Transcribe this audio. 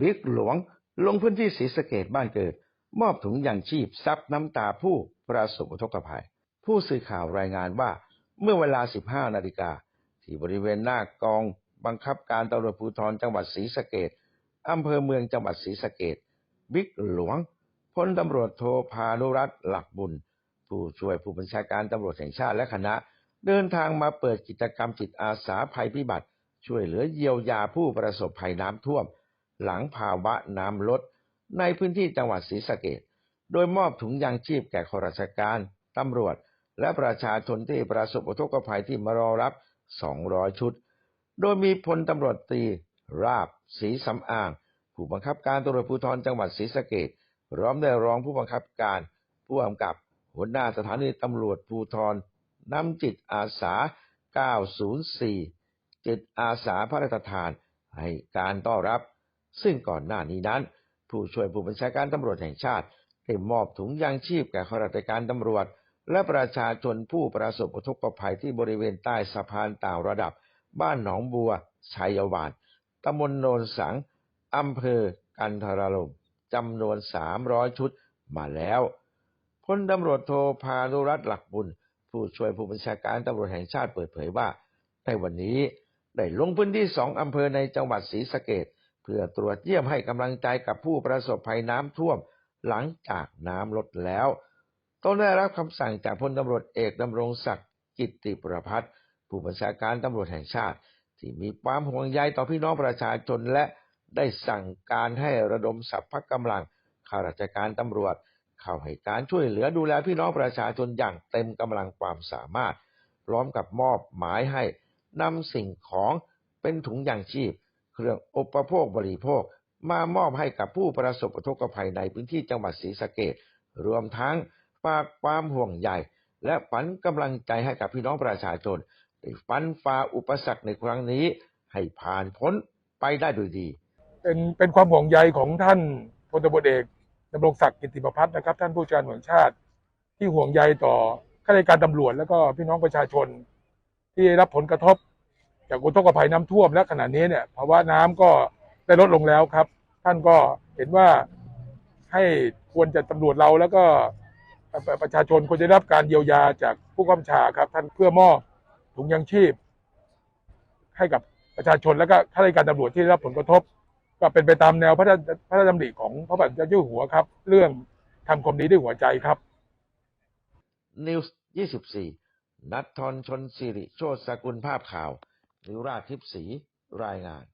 บิ๊กหลวง ลงพื้นที่ศรีสะเกดบ้านเกิด มอบถุงยางชีพซับน้ำตาผู้ประสบอุทกภัย ผู้สื่อข่าวรายงานว่าเมื่อเวลา 15 นาฬิกา ที่บริเวณหน้ากองบังคับการตำรวจภูธรจังหวัดศรีสะเกดอำเภอเมืองจังหวัดศรีสะเกดบิ๊กหลวงพลตำรวจโทพานุรัตน์หลักบุญ ผู้ช่วยผู้บัญชาการตำรวจแห่งชาติและคณะ เดินทางมาเปิดกิจกรรมจิตอาสาภัยพิบัติ ช่วยเหลือเยียวยาผู้ประสบภัยน้ำท่วม หลังภาวะน้ำลดในพื้นที่จังหวัดศรีสะเกดโดยมอบถุงยางชีพแก่ข้าราชการ ตำรวจ และประชาชนที่ประสบอุทกภัยที่มารอรับ 200 ชุด โดยมีพลตำรวจตรีราบศรีสำอาง ผู้บังคับการตำรวจภูธรจังหวัดศรีสะเกดพร้อมได้รองผู้บังคับการ ผู้กำกับหัวหน้าสถานีตำรวจภูธรนำจิตอาสา 904 จิตอาสาพระราชทาน ให้การต้อนรับ ซึ่งก่อนหน้านี้นั้น ผู้ช่วยผู้บัญชาการตำรวจแห่งชาติได้มอบถุงยางชีพแก่ข้าราชการตำรวจ และประชาชนผู้ประสบอุทกภัยที่บริเวณใต้สะพานต่างระดับ บ้านหนองบัว ชัยวานตำบลโนนสังอำเภอ กันทรารมจำนวน 300 ชุดมาแล้วพลตำรวจโทพานุรัตน์หลักบุญ ผู้ช่วยผู้บัญชาการตำรวจแห่งชาติเปิดเผยว่า ในวันนี้ได้ลงพื้นที่สองอำเภอในจังหวัดศรีสะเกด เพื่อตรวจเยี่ยมให้กำลังใจกับผู้ประสบภัยน้ำท่วมหลังจากน้ำลดแล้วต้องได้รับคำสั่งจากพลตำรวจเอกดำรงศักดิ์กิตติประพัฒน์ผู้บัญชาการตำรวจแห่งชาติ ที่มีความห่วงใยต่อพี่น้องประชาชนและได้สั่งการให้ระดมสรรพกำลังข้าราชการตำรวจ เข้าให้การช่วยเหลือดูแลพี่น้องประชาชนอย่างเต็มกำลังความสามารถ พร้อมกับมอบหมายให้นำสิ่งของเป็นถุงยางชีพ เครื่องอุปโภคบริโภค มามอบให้กับผู้ประสบอุทกภัยในพื้นที่จังหวัดศรีสะเกดรวมทั้งฝากความห่วงใยและฝันกำลังใจให้กับพี่น้องประชาชนได้ฟันฝ่าอุปสรรคในครั้งนี้ ให้ผ่านพ้นไปได้โดยดี เป็นเป็นความห่วงใยของท่านพลตบเอกดำรงศักดิ์กิติประพัฒน์นะครับ ท่านผู้การแห่งชาติ ที่ห่วงใยต่อข้าราชการตำรวจ แล้วก็พี่น้องประชาชน ที่ได้รับผลกระทบ จากอุทกภัยน้ำท่วมและขณะนี้เนี่ยภาวะน้ำก็ได้ลดลงแล้วครับ ท่านก็เห็นว่าให้ควรจะตำรวจเราแล้วก็ประชาชนควรจะได้รับการเยียวยาจากผู้กำกับชาครับ ท่านเพื่อมอบถุงยางชีพ ให้กับประชาชนและก็ข้าราชการตำรวจที่ได้รับผลกระทบ ก็เป็นไปตามแนวพระราชดำริของพระบาทเจ้าอยู่หัวครับ เรื่องทำความดีด้วยหัวใจครับนิวส์24 นัททรชนสิริ โชติสกุลภาพข่าว หรือราชทิพสีรายงาน